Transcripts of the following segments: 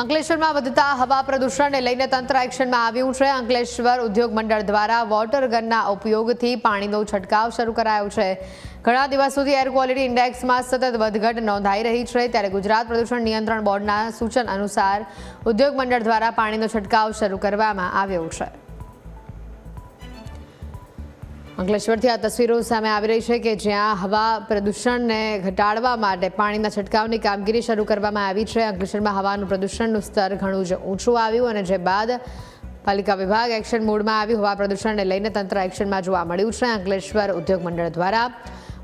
અંકલેશ્વરમાં વધતા હવા પ્રદૂષણને લઈને તંત્ર એક્શનમાં આવ્યું છે. અંકલેશ્વર ઉદ્યોગ મંડળ દ્વારા વોટર ગનના ઉપયોગથી પાણીનો છંટકાવ શરૂ કરાયો છે. ઘણા દિવસોથી એર ક્વોલિટી ઇન્ડેક્સમાં સતત વધઘટ નોંધાઈ રહી છે. ત્યારે ગુજરાત પ્રદૂષણ નિયંત્રણ બોર્ડના સૂચન અનુસાર ઉદ્યોગ મંડળ દ્વારા પાણીનો છંટકાવ શરૂ કરવામાં આવ્યો છે. અંકલેશ્વરથી આ તસવીરો સામે આવી રહી છે કે જ્યાં હવા પ્રદૂષણને ઘટાડવા માટે પાણીના છંટકાવની કામગીરી શરૂ કરવામાં આવી છે. અંકલેશ્વરમાં હવાનું પ્રદૂષણનું સ્તર ઘણું જ ઊંચું આવ્યું અને જે બાદ પાલિકા વિભાગ એક્શન મોડમાં આવ્યું હવા પ્રદૂષણને લઈને તંત્ર એક્શનમાં જોવા મળ્યું છે. અંકલેશ્વર ઉદ્યોગ મંડળ દ્વારા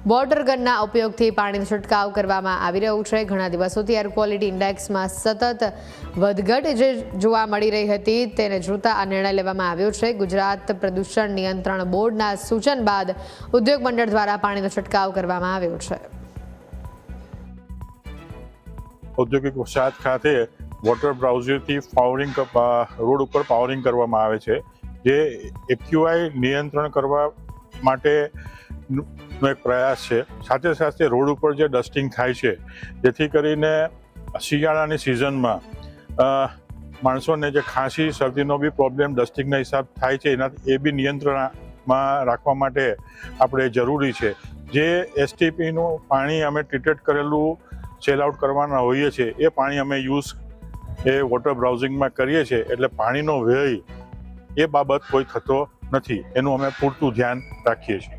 વોટર ગનના ઉપયોગથી પાણીનો છંટકાવ કરવામાં આવી રહ્યું છે. ઘણા દિવસોથી એર ક્વોલિટી ઇન્ડેક્સમાં સતત વધઘટ જે જોવા મળી રહી હતી તેને જોતા આ નિર્ણય લેવામાં આવ્યો છે. ગુજરાત પ્રદૂષણ નિયંત્રણ બોર્ડના સૂચન બાદ ઉદ્યોગ મંડળ દ્વારા પાણીનો છંટકાવ કરવામાં આવ્યો છે. ઔદ્યોગિક વસાહત ખાતે વોટર બ્રાઉઝરથી પાવરિંગ રોડ ઉપર પાવરિંગ કરવામાં આવે છે. જે એક્યુઆઈ નિયંત્રણ કરવા માટે નો એક પ્રયાસ છે. સાથે સાથે રોડ ઉપર જે ડસ્ટિંગ થાય છે, જેથી કરીને શિયાળાની સિઝનમાં માણસોને જે ખાંસી, શરદીનો બી પ્રોબ્લેમ ડસ્ટિંગના હિસાબ થાય છે. એના, એ બી નિયંત્રણમાં રાખવા માટે આપણે જરૂરી છે. જે એસટીપીનું પાણી અમે ટ્રીટેડ કરેલું સેલ આઉટ કરવાના હોઈએ છીએ, એ પાણી અમે યુઝ એ વોટર બ્રાઉઝિંગમાં કરીએ છીએ. એટલે પાણીનો વ્યય એ બાબત કોઈ થતો નથી. એનું અમે પૂરતું ધ્યાન રાખીએ છીએ.